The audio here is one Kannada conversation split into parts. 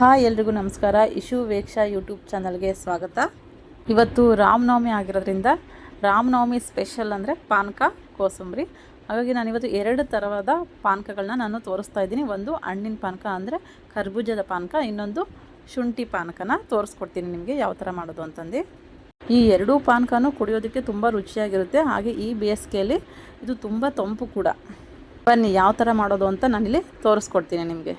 ಹಾಯ್ ಎಲ್ರಿಗೂ ನಮಸ್ಕಾರ. ಇಶು ವೇಕ್ಷಾ ಯೂಟ್ಯೂಬ್ ಚಾನಲ್ಗೆ ಸ್ವಾಗತ. ಇವತ್ತು ರಾಮನವಮಿ ಆಗಿರೋದ್ರಿಂದ ರಾಮನವಮಿ ಸ್ಪೆಷಲ್ ಅಂದರೆ ಪಾನಕ, ಕೋಸಂಬರಿ. ಹಾಗಾಗಿ ನಾನು ಇವತ್ತು ಎರಡು ಥರವಾದ ಪಾನಕಗಳನ್ನ ನಾನು ತೋರಿಸ್ತಾ ಇದ್ದೀನಿ. ಒಂದು ಹಣ್ಣಿನ ಪಾನಕ ಅಂದರೆ ಕರ್ಬೂಜದ ಪಾನಕ, ಇನ್ನೊಂದು ಶುಂಠಿ ಪಾನಕನ ತೋರಿಸ್ಕೊಡ್ತೀನಿ ನಿಮಗೆ ಯಾವ ಥರ ಮಾಡೋದು ಅಂತಂದು. ಈ ಎರಡೂ ಪಾನಕನೂ ಕುಡಿಯೋದಕ್ಕೆ ತುಂಬ ರುಚಿಯಾಗಿರುತ್ತೆ. ಹಾಗೆ ಈ ಬೇಸಿಗೆಯಲ್ಲಿ ಇದು ತುಂಬ ತಂಪು ಕೂಡ. ಬನ್ನಿ, ಯಾವ ಥರ ಮಾಡೋದು ಅಂತ ನಾನಿಲ್ಲಿ ತೋರಿಸ್ಕೊಡ್ತೀನಿ ನಿಮಗೆ.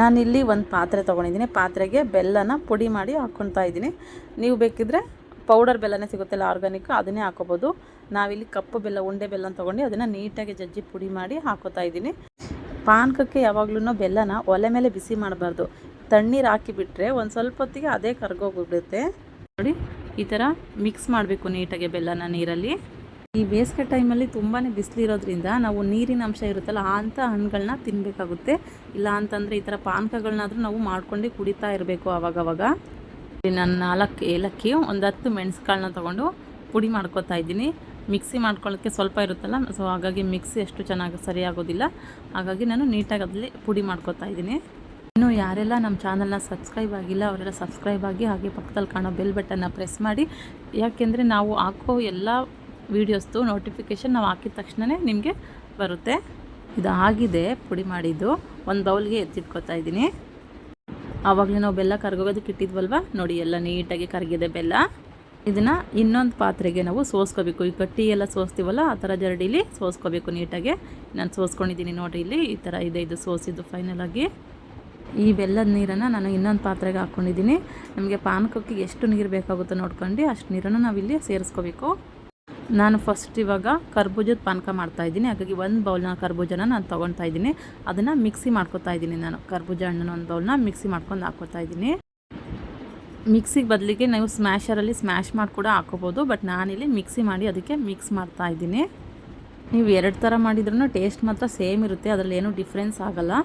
ನಾನಿಲ್ಲಿ ಒಂದು ಪಾತ್ರೆ ತೊಗೊಂಡಿದ್ದೀನಿ. ಪಾತ್ರೆಗೆ ಬೆಲ್ಲನ ಪುಡಿ ಮಾಡಿ ಹಾಕ್ಕೊತಾ ಇದ್ದೀನಿ. ನೀವು ಬೇಕಿದ್ರೆ ಪೌಡರ್ ಬೆಲ್ಲನೇ ಸಿಗುತ್ತಲ್ಲ ಆರ್ಗಾನಿಕ್, ಅದನ್ನೇ ಹಾಕೋಬೋದು ನಾವಿಲ್ಲಿ ಕಪ್ಪು ಬೆಲ್ಲ, ಉಂಡೆ ಬೆಲ್ಲ ತೊಗೊಂಡು ಅದನ್ನು ನೀಟಾಗಿ ಜಜ್ಜಿ ಪುಡಿ ಮಾಡಿ ಹಾಕೋತಾ ಇದ್ದೀನಿ. ಪಾನಕಕ್ಕೆ ಯಾವಾಗಲೂ ಬೆಲ್ಲನ ಒಲೆ ಮೇಲೆ ಬಿಸಿ ಮಾಡಬಾರ್ದು. ತಣ್ಣೀರು ಹಾಕಿಬಿಟ್ರೆ ಒಂದು ಸ್ವಲ್ಪ ಹೊತ್ತಿಗೆ ಅದೇ ಕರ್ಗೋಗ್ಬಿಡುತ್ತೆ. ನೋಡಿ, ಈ ಥರ ಮಿಕ್ಸ್ ಮಾಡಬೇಕು ನೀಟಾಗಿ ಬೆಲ್ಲನ ನೀರಲ್ಲಿ. ಈ ಬೇಸಿಗೆ ಟೈಮಲ್ಲಿ ತುಂಬಾ ಬಿಸಿಲಿರೋದ್ರಿಂದ ನಾವು ನೀರಿನ ಅಂಶ ಇರುತ್ತಲ್ಲ ಅಂಥ ಹಣ್ಣುಗಳನ್ನ ತಿನ್ನಬೇಕಾಗುತ್ತೆ ಇಲ್ಲ ಅಂತಂದರೆ ಈ ಥರ ಪಾನಕಗಳನ್ನಾದರೂ ನಾವು ಮಾಡ್ಕೊಂಡು ಕುಡಿತಾ ಇರಬೇಕು ಅವಾಗವಾಗ ನಾನು ನಾಲ್ಕು ಏಲಕ್ಕಿ, ಒಂದು ಹತ್ತು ಮೆಣಸುಕಾಳನ್ನ ತೊಗೊಂಡು ಪುಡಿ ಮಾಡ್ಕೊತಾ ಇದ್ದೀನಿ. ಮಿಕ್ಸಿ ಮಾಡ್ಕೊಳ್ಳೋಕ್ಕೆ ಸ್ವಲ್ಪ ಇರುತ್ತಲ್ಲ, ಸೊ ಹಾಗಾಗಿ ಮಿಕ್ಸಿ ಅಷ್ಟು ಚೆನ್ನಾಗಿ ಸರಿಯಾಗೋದಿಲ್ಲ. ಹಾಗಾಗಿ ನಾನು ನೀಟಾಗಿ ಅದರಲ್ಲಿ ಪುಡಿ ಮಾಡ್ಕೊತಾ ಇದ್ದೀನಿ. ಇನ್ನು ಯಾರೆಲ್ಲ ನಮ್ಮ ಚಾನಲ್ನ ಸಬ್ಸ್ಕ್ರೈಬ್ ಆಗಿಲ್ಲ, ಅವರೆಲ್ಲ ಸಬ್ಸ್ಕ್ರೈಬ್ ಆಗಿ ಹಾಗೆ ಪಕ್ಕದಲ್ಲಿ ಕಾಣೋ ಬೆಲ್ ಬಟನ್ನ ಪ್ರೆಸ್ ಮಾಡಿ. ಯಾಕೆಂದರೆ ನಾವು ಹಾಕೋ ಎಲ್ಲ ವೀಡಿಯೋಸ್ದು ನೋಟಿಫಿಕೇಷನ್ ನಾವು ಹಾಕಿದ ತಕ್ಷಣವೇ ನಿಮಗೆ ಬರುತ್ತೆ. ಇದು ಆಗಿದೆ, ಪುಡಿ ಮಾಡಿದ್ದು. ಒಂದು ಬೌಲ್ಗೆ ಎತ್ತಿಟ್ಕೊತಾ ಇದ್ದೀನಿ. ಆವಾಗಲೇ ನಾವು ಬೆಲ್ಲ ಕರ್ಗೋಗೋದಕ್ಕೆ ಇಟ್ಟಿದ್ವಲ್ವ? ನೋಡಿ, ಎಲ್ಲ ನೀಟಾಗಿ ಕರಗಿದೆ ಬೆಲ್ಲ. ಇದನ್ನು ಇನ್ನೊಂದು ಪಾತ್ರೆಗೆ ನಾವು ಸೋಸ್ಕೋಬೇಕು. ಈ ಕಟ್ಟಿ ಎಲ್ಲ ಸೋಸ್ತೀವಲ್ಲ, ಆ ಥರ ಜರಡಿಲಿ ಸೋಸ್ಕೋಬೇಕು ನೀಟಾಗಿ. ನಾನು ಸೋಸ್ಕೊಂಡಿದ್ದೀನಿ ನೋಡಿ ಇಲ್ಲಿ, ಈ ಥರ ಇದೆ ಇದು ಸೋಸಿದ್ದು ಫೈನಲಾಗಿ ಈ ಬೆಲ್ಲದ ನೀರನ್ನು ನಾನು ಇನ್ನೊಂದು ಪಾತ್ರೆಗೆ ಹಾಕ್ಕೊಂಡಿದ್ದೀನಿ ನಮಗೆ ಪಾನಕಕ್ಕೆ ಎಷ್ಟು ನೀರು ಬೇಕಾಗುತ್ತೋ ನೋಡ್ಕೊಂಡು ಅಷ್ಟು ನೀರನ್ನು ನಾವಿಲ್ಲಿ ಸೇರಿಸ್ಕೋಬೇಕು. ನಾನು ಫಸ್ಟ್ ಇವಾಗ ಕರ್ಬೂಜದ ಪಾನಕ ಮಾಡ್ತಾಯಿದ್ದೀನಿ ಹಾಗಾಗಿ ಒಂದು ಬೌಲ್ನ ಕರ್ಬೂಜನ ನಾನು ತೊಗೊಳ್ತಾ ಇದ್ದೀನಿ. ಅದನ್ನು ಮಿಕ್ಸಿ ಮಾಡ್ಕೊತಾ ಇದ್ದೀನಿ ನಾನು. ಕರ್ಬೂಜ ಹಣ್ಣನ್ನು ಒಂದು ಬೌಲ್ನ ಮಿಕ್ಸಿ ಮಾಡ್ಕೊಂಡು ಹಾಕ್ಕೊತಾ ಇದ್ದೀನಿ. ಮಿಕ್ಸಿಗೆ ಬದಲಿಗೆ ನೀವು ಸ್ಮ್ಯಾಷರಲ್ಲಿ ಸ್ಮ್ಯಾಶ್ ಮಾಡಿ ಕೂಡ ಹಾಕೋಬೋದು. ಬಟ್ ನಾನಿಲ್ಲಿ ಮಿಕ್ಸಿ ಮಾಡಿ ಅದಕ್ಕೆ ಮಿಕ್ಸ್ ಮಾಡ್ತಾ ಇದ್ದೀನಿ. ನೀವು ಎರಡು ಥರ ಮಾಡಿದ್ರೂ ಟೇಸ್ಟ್ ಮಾತ್ರ ಸೇಮ್ ಇರುತ್ತೆ. ಅದರಲ್ಲಿ ಏನೂ ಡಿಫ್ರೆನ್ಸ್ ಆಗೋಲ್ಲ.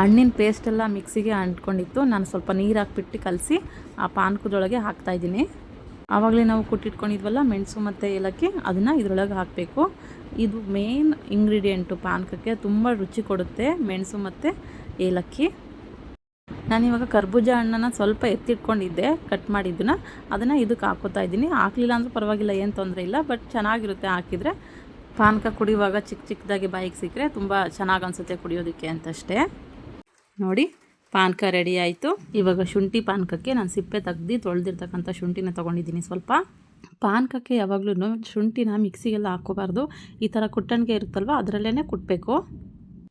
ಹಣ್ಣಿನ ಪೇಸ್ಟೆಲ್ಲ ಮಿಕ್ಸಿಗೆ ಅಂಟ್ಕೊಂಡಿತ್ತು. ನಾನು ಸ್ವಲ್ಪ ನೀರು ಹಾಕ್ಬಿಟ್ಟು ಕಲಸಿ ಆ ಪಾನಕದೊಳಗೆ ಹಾಕ್ತಾಯಿದ್ದೀನಿ ಆವಾಗಲೇ ನಾವು ಕುಟ್ಟಿಟ್ಕೊಂಡಿದ್ವಲ್ಲ ಮೆಣಸು ಮತ್ತು ಏಲಕ್ಕಿ, ಅದನ್ನು ಇದರೊಳಗೆ ಹಾಕಬೇಕು. ಇದು ಮೇನ್ ಇಂಗ್ರೀಡಿಯೆಂಟು ಪಾನಕಕ್ಕೆ ತುಂಬ ರುಚಿ ಕೊಡುತ್ತೆ ಮೆಣಸು ಮತ್ತು ಏಲಕ್ಕಿ. ನಾನಿವಾಗ ಕರ್ಬೂಜ ಹಣ್ಣನ್ನು ಸ್ವಲ್ಪ ಎತ್ತಿಟ್ಕೊಂಡಿದ್ದೆ ಕಟ್ ಮಾಡಿದ್ದನ್ನು ಅದನ್ನು ಇದಕ್ಕೆ ಹಾಕೋತಾ ಇದ್ದೀನಿ. ಹಾಕಲಿಲ್ಲ ಅಂದರೂ ಪರವಾಗಿಲ್ಲ, ಏನು ತೊಂದರೆ ಇಲ್ಲ ಬಟ್ ಚೆನ್ನಾಗಿರುತ್ತೆ ಹಾಕಿದರೆ. ಪಾನಕ ಕುಡಿಯುವಾಗ ಚಿಕ್ಕ ಚಿಕ್ಕದಾಗಿ ಬಾಯಿಗೆ ಸಿಕ್ಕರೆ ತುಂಬ ಚೆನ್ನಾಗಿ ಅನಿಸುತ್ತೆ ಕುಡಿಯೋದಕ್ಕೆ ಅಂತಷ್ಟೇ. ನೋಡಿ. ಪಾನಕ ರೆಡಿ ಆಯಿತು. ಇವಾಗ ಶುಂಠಿ ಪಾನಕಕ್ಕೆ ನಾನು ಸಿಪ್ಪೆ ತೆಗ್ದು ತೊಳೆದಿರ್ತಕ್ಕಂಥ ಶುಂಠಿನ ತೊಗೊಂಡಿದ್ದೀನಿ ಸ್ವಲ್ಪ. ಪಾನಕಕ್ಕೆ ಯಾವಾಗಲೂ ಶುಂಠಿನ ಮಿಕ್ಸಿಗೆಲ್ಲ ಹಾಕೋಬಾರ್ದು ಈ ಥರ ಕುಟ್ಟಣಿಗೆ ಇರುತ್ತಲ್ವ ಅದರಲ್ಲೇ ಕುಟ್ಟಬೇಕು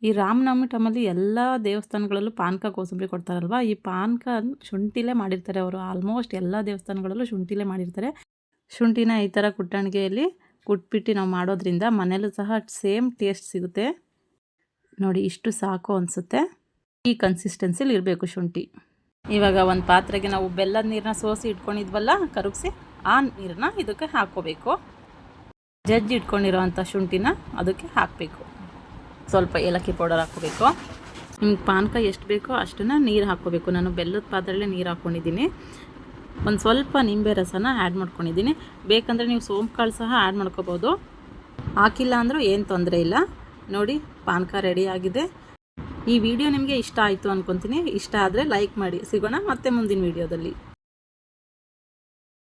ಈ ರಾಮನವಮಿ ಟೈಮಲ್ಲಿ ಎಲ್ಲ ದೇವಸ್ಥಾನಗಳಲ್ಲೂ ಪಾನಕ ಕೋಸಂಬರಿ ಕೊಡ್ತಾರಲ್ವ, ಈ ಪಾನಕ ಶುಂಠಿಲೇ ಮಾಡಿರ್ತಾರೆ ಅವರು. ಆಲ್ಮೋಸ್ಟ್ ಎಲ್ಲ ದೇವಸ್ಥಾನಗಳಲ್ಲೂ ಶುಂಠಿಲೇ ಮಾಡಿರ್ತಾರೆ. ಶುಂಠಿನ ಈ ಥರ ಕುಟ್ಟಣಿಗೆಯಲ್ಲಿ ಕುಟ್ಬಿಟ್ಟು ನಾವು ಮಾಡೋದ್ರಿಂದ ಮನೇಲೂ ಸಹ ಸೇಮ್ ಟೇಸ್ಟ್ ಸಿಗುತ್ತೆ. ನೋಡಿ, ಇಷ್ಟು ಸಾಕು ಅನಿಸುತ್ತೆ. ಈ ಕನ್ಸಿಸ್ಟೆನ್ಸಿಲಿ ಇರಬೇಕು ಶುಂಠಿ. ಇವಾಗ ಒಂದು ಪಾತ್ರೆಗೆ ನಾವು ಬೆಲ್ಲದ ನೀರನ್ನ ಸೋಸಿ ಇಟ್ಕೊಂಡಿದ್ವಲ್ಲ, ಕರಗಿಸಿ, ಆ ನೀರನ್ನ ಇದಕ್ಕೆ ಹಾಕ್ಕೋಬೇಕು. ಜಜ್ಜಿ ಇಟ್ಕೊಂಡಿರೋವಂಥ ಶುಂಠಿನ ಅದಕ್ಕೆ ಹಾಕಬೇಕು. ಸ್ವಲ್ಪ ಏಲಕ್ಕಿ ಪೌಡರ್ ಹಾಕ್ಕೋಬೇಕು. ನಿಮ್ಗೆ ಪಾನಕ ಎಷ್ಟು ಬೇಕೋ ಅಷ್ಟನ್ನು ನೀರು ಹಾಕ್ಕೋಬೇಕು. ನಾನು ಬೆಲ್ಲದ ಪಾತ್ರೆಯಲ್ಲೇ ನೀರು ಹಾಕ್ಕೊಂಡಿದ್ದೀನಿ. ಒಂದು ಸ್ವಲ್ಪ ನಿಂಬೆ ರಸನ ಆ್ಯಡ್ ಮಾಡ್ಕೊಂಡಿದ್ದೀನಿ. ಬೇಕಂದರೆ ನೀವು ಸೋಂಪು ಸಹ ಆ್ಯಡ್ ಮಾಡ್ಕೋಬೋದು. ಹಾಕಿಲ್ಲ ಅಂದರೂ ಏನು ತೊಂದರೆ ಇಲ್ಲ. ನೋಡಿ, ಪಾನಕ ರೆಡಿ ಆಗಿದೆ. ಈ ವಿಡಿಯೋ ನಿಮಗೆ ಇಷ್ಟ ಆಯಿತು ಅಂದ್ಕೊತೀನಿ ಇಷ್ಟ ಆದರೆ ಲೈಕ್ ಮಾಡಿ. ಸಿಗೋಣ ಮತ್ತೆ ಮುಂದಿನ ವೀಡಿಯೋದಲ್ಲಿ.